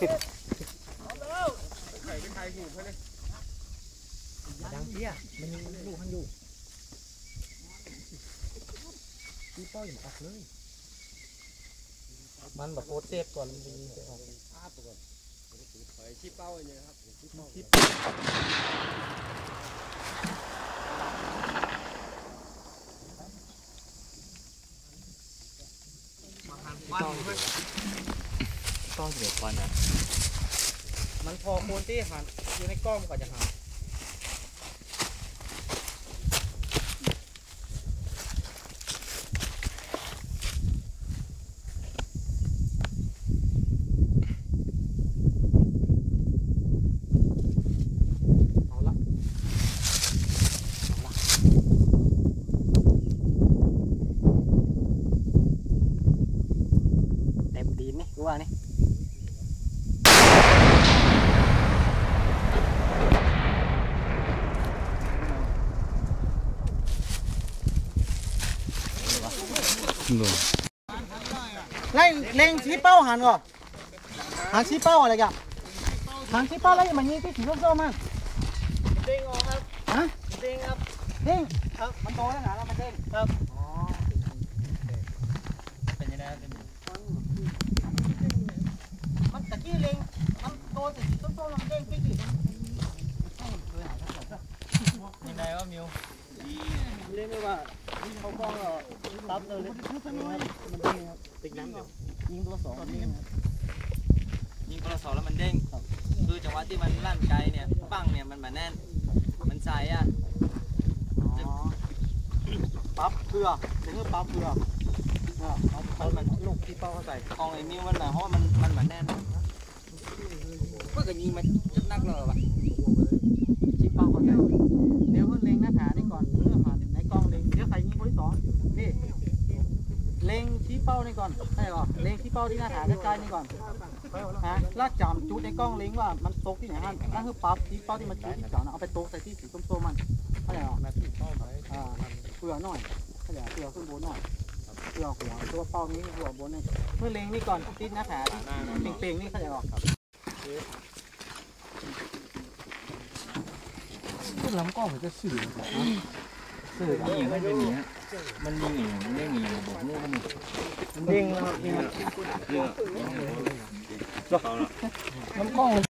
างน่ะนี่นี่นี่คุณสพี่มามาโอ้ยแฟนข้าวยังเพี้ยมันมีลูกมันอยู่พี่ป้อยออกเลย มันแบบโคตรเซฟก่อนมันดีไปออกต้องเสียควัน นะมันพอโคนที่หันอยู่ในกล้องมันก็จะหันเต็มดินนี่กูว่านี่ หนุ่มไล่เล็งชี้เป้าหันก่อนหันชี้เป้าอะไรกันหันชี้เป้าแล้วอย่ามายิงที่สีส้มๆมันเด้งออกครับฮะเด้งครับเด้งครับมันโตแล้วนะแล้วมันเด้งครับอ๋อเป็นยังไงเป็นมันตะกี้เล็งมันโตแต่สีส้มๆมันเด้งปิ๊กอีกยังไงวะมิว เรียกได้ว่าเขากล้องเราตับเลยมันเด้งครับติ๊กน้ำเดี๋ยวยิงตัวสองนี่ครับยิงกระสอบแล้วมันเด้งคือจังหวะที่มันลั่นไกลเนี่ยปั้งเนี่ยมันมาแน่น มันใสอะอ๋อปั๊บเกลือเดี๋ยวปั๊บเกลืออ่อาเอามันลูกที่เป้าเข้าใส่ของไอ้มิวมันหมาเพราะมันมันมาแน่นก็ก็ยิงมันจะนักเลยวะชี้เป้าเข้าใส่เดี๋ยวเพิ่งเล็งหน้าขานี่ก่อนเพื่อ ครยิงคนที่สองนี่เล็งชี้เป้านี่ก่อนใช่ป่ะเล็งชี้เป้าที่หน้าขาใกล้ๆนี่ก่อนฮะแล้วจำจุดในกล้องเล็งว่ามันตกที่ไหนฮะนั่นคือปั๊บชี้เป้าที่มันจุดที่เก่านะเอาไปตกใส่ที่สีส้มๆมันเข้าใจป่ะอ่าเปลือกหน่อยขยายเปลือกขึ้นบนหน่อยเปลือกหัวตัวเป้านี้หัวบนนี่เมื่อเล็งนี่ก่อนติดหน้าขาที่เป่งๆนี่ขยายออกครับพวกลำกล้องมันจะสื่อ สื่อย่างมันเป็นอย่างนี้มันมีอย่างนี้เด้งอย่างนี้บอกงูมันมันเด้งแล้วครับนี่มันลำกล้อง